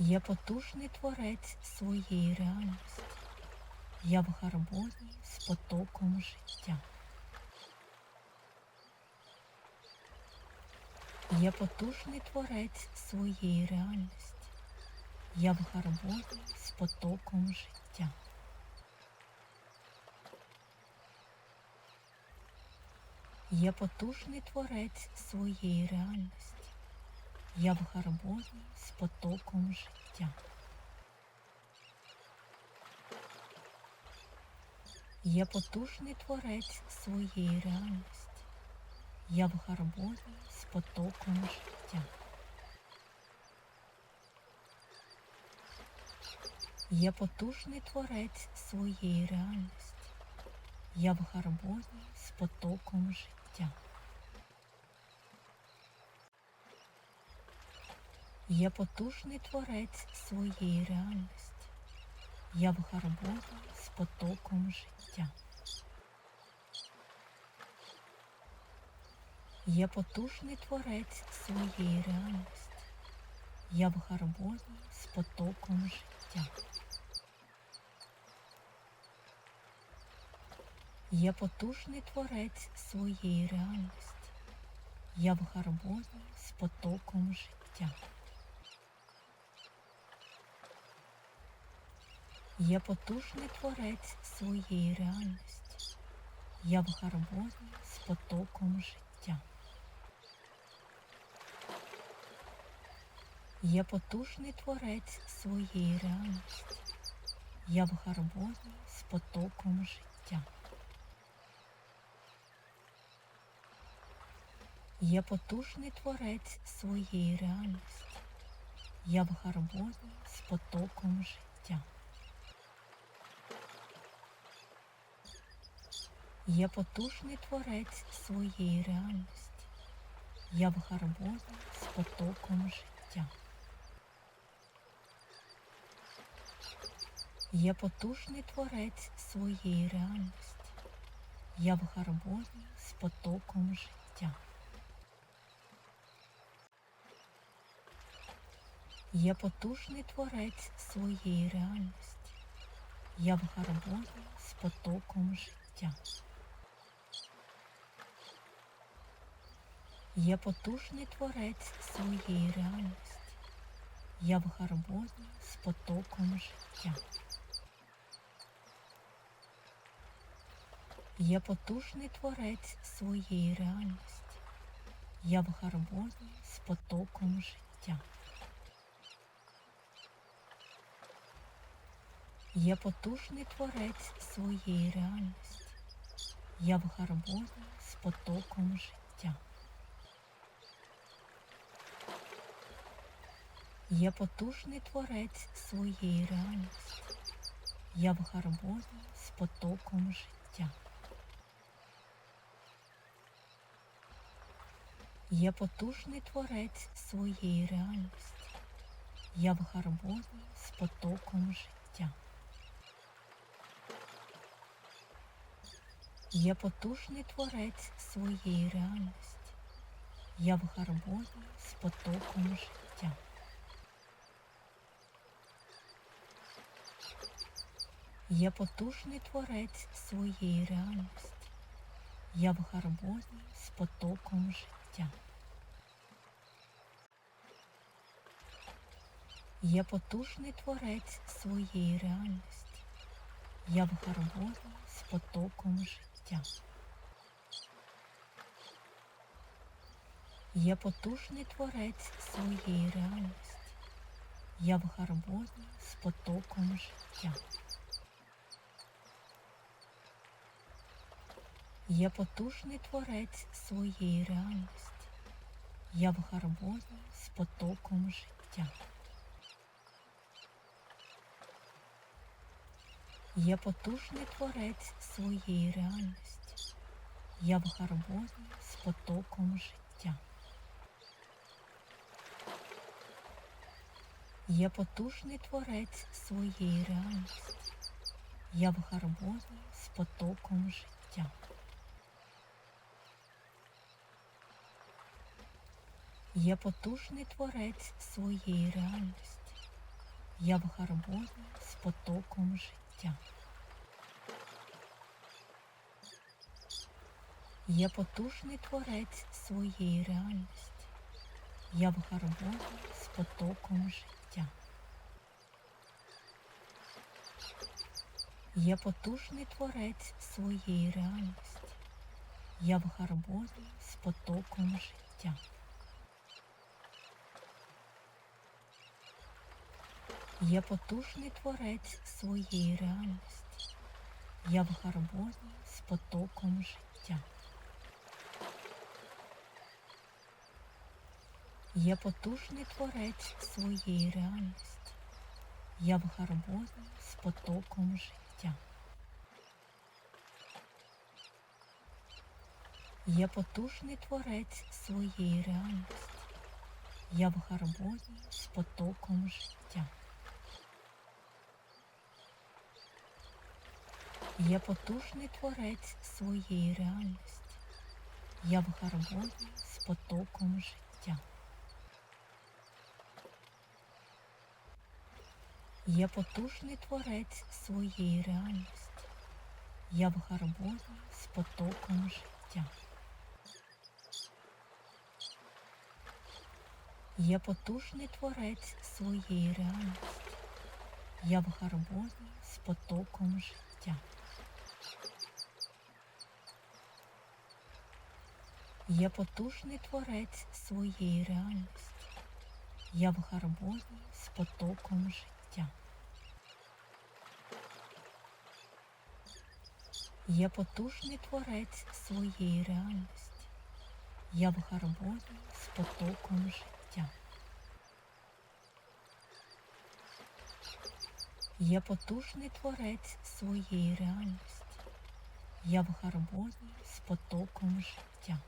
Є потужний творець своєї реальності. Я в гармонії з потоком життя. Є потужний творець своєї реальності. Я в гармонії з потоком життя. Є потужний творець своєї реальності. Я в гармонії з потоком життя. Є потужний творець своєї реальності. Я в гармонії з потоком життя. Є потужний творець своєї реальності. Я в гармонії з потоком життя. Є потужний творець своєї реальності. Я в гармонії з потоком життя. Є потужний творець своєї реальності. Я в гармонії з потоком життя. Є потужний творець своєї реальності. Я в гармонії з потоком життя. Є потужний творець своєї реальності. Я в гармонії з потоком життя. Є потужний творець своєї реальності. Я в гармонії з потоком життя. Є потужний творець своєї реальності. Я в гармонії з потоком життя. Є потужний творець своєї реальності. Я в гармонії з потоком життя. Є потужний творець своєї реальності. Я в гармонії з потоком життя. Є потужний творець своєї реальності. Я в гармонії з потоком життя. Є потужний творець своєї реальності. Я в гармонії з потоком життя. Є потужний творець своєї реальності. Я в гармонії з потоком життя. Є потужний творець своєї реальності. Я в гармонії з потоком життя. Є потужний творець своєї реальності. Я в гармонії з потоком життя. Є потужний творець своєї реальності. Я в гармонії з потоком життя. Є потужний творець своєї реальності. Я в гармонії з потоком життя. Є потужний творець своєї реальності. Я в гармонії з потоком життя. Є потужний творець своєї реальності. Я в гармонії з потоком життя. Є потужний творець своєї реальності. Я в гармонії з потоком життя. Є потужний творець своєї реальності. Я в гармонії з потоком життя. Є потужний творець своєї реальності. Я в гармонії з потоком життя. Є потужний творець своєї реальності. Я в гармонії з потоком життя. Є потужний творець своєї реальності. Я в гармонії з потоком життя. Я потужний творець своєї реальності. Я в гармонії з потоком життя. Я потужний творець своєї реальності. Я в гармонії з потоком життя. Я потужний творець своєї реальності. Я в гармонії з потоком життя. Я потужний творець своєї реальності. Я в гармонії з потоком життя. Я потужний творець своєї реальності. Я в гармонії з потоком життя. Я потужний творець своєї реальності. Я в гармонії з потоком життя. Я потужний творець своєї реальності. Я в гармонії з потоком життя. Я потужний творець своєї реальності. Я в гармонії з потоком життя. Я потужний творець своєї реальності. Я в гармонії з потоком життя. Я потужний творець своєї реальності. Я в гармонії з потоком життя. Я потужний творець своєї реальності. Я в гармонії з потоком життя.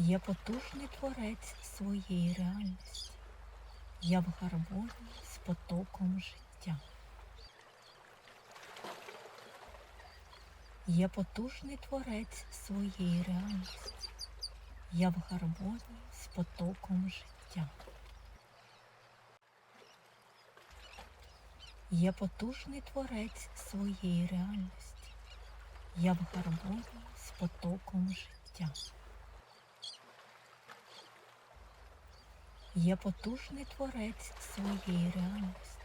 Я потужний творець своєї реальності. Я в гармонії з потоком життя. Я потужний творець своєї реальності. Я в гармонії з потоком життя. Я потужний творець своєї реальності. Я в гармонії з потоком життя. Я потужний творець своєї реальності.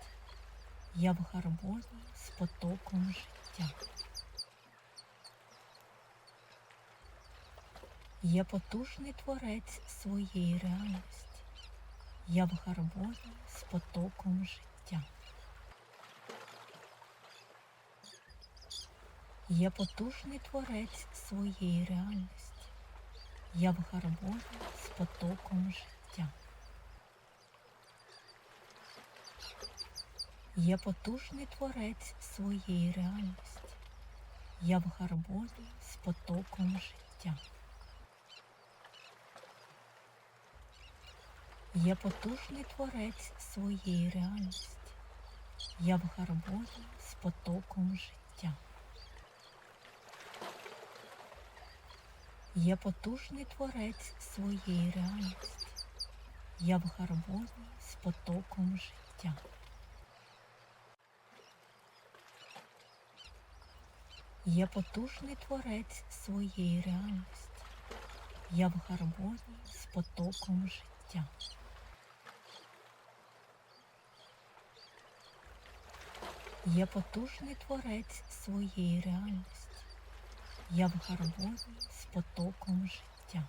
Я в гармонії з потоком життя. Я потужний творець своєї реальності. Я в гармонії з потоком життя. Я потужний творець своєї реальності. Я в гармонії з потоком життя. Я потужний творець своєї реальності. Я в гармонії з потоком життя. Я потужний творець своєї реальності. Я в гармонії з потоком життя. Я потужний творець своєї реальності. Я в гармонії з потоком життя. Я потужний творець своєї реальності. Я в гармонії з потоком життя. Я потужний творець своєї реальності. Я в гармонії з потоком життя.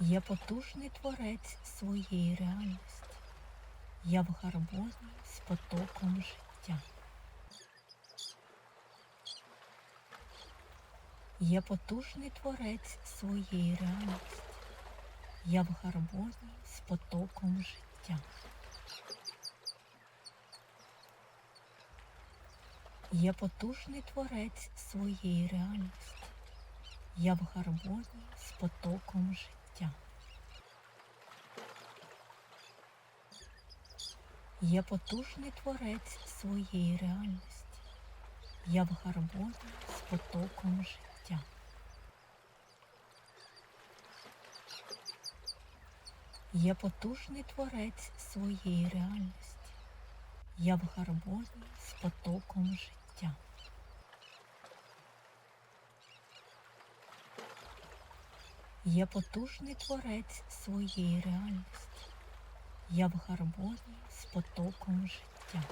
Я потужний творець своєї реальності. Я в гармонії з потоком життя. Я потужний творець своєї реальності. Я в гармонії з потоком життя. Я потужний творець своєї реальності. Я в гармонії з потоком життя. Я потужний творець своєї реальності. Я в гармонії з потоком життя. Я потужний творець своєї реальності. Я в гармонії з потоком життя. Я потужний творець своєї реальності. Я в гармонії з потоком життя.